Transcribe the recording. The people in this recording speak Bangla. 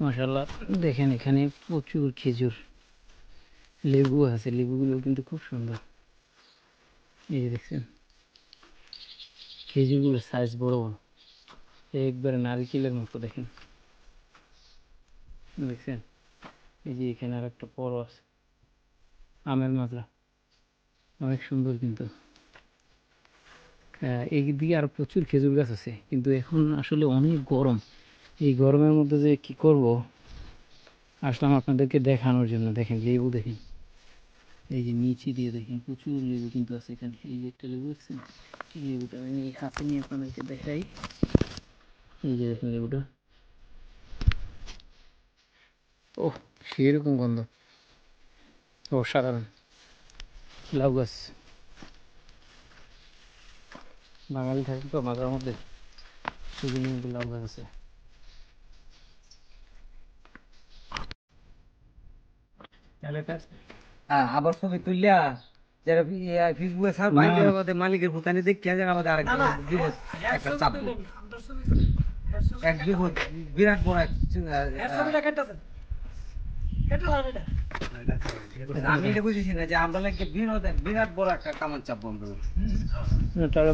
মাশাল্লাহ দেখেন এখানে প্রচুর খেজুর লেবু আছে লেবুগুলো কিন্তু খুব সুন্দর। এই দেখছেন খেজুরগুলোর সাইজ বড় বড়। একবারে নারকেলের মতো দেখেন। দেখছেন? এই যে এখানে আর একটা বড় আছে আমের মাজরা। অনেক সুন্দর কিন্তু। আহ, এই দিকে আর প্রচুর খেজুর গাছ আছে কিন্তু এখন আসলে অনেক গরম। এই গরমের মধ্যে যে কি করব? আসলাম আপনাদেরকে দেখানোর জন্য। দেখেন লেবু দেখেন। এই যে নিচে দিয়ে দেখেন, প্রচুর লেবু কিন্তু আছে এখানে। এই যে একটা লেবু দেখছেন? এই লেবুটা আমি এই হাতে নিয়ে আপনাদেরকে দেখাই। এই যে দেখেন লেবুটা। ও সেরকম গন্ধ। ও অসাধারণ। লাউ গাছ। বাঙালি থাকে তো মাথার মধ্যে? কিন্তু লাউ গাছ আছে। আবার ছবি তুললা যারা ফেসবুকে সার আমাদের মালিকের ভুতানি দেখতে আমাদের আরেক বিপদ একটা চাপ এক বিপদ বিরাট বড় এক আমি এটা বুঝেছি না যে আমরা বিরাট বড় একটা কামান চাপ বন্ধ তাহলে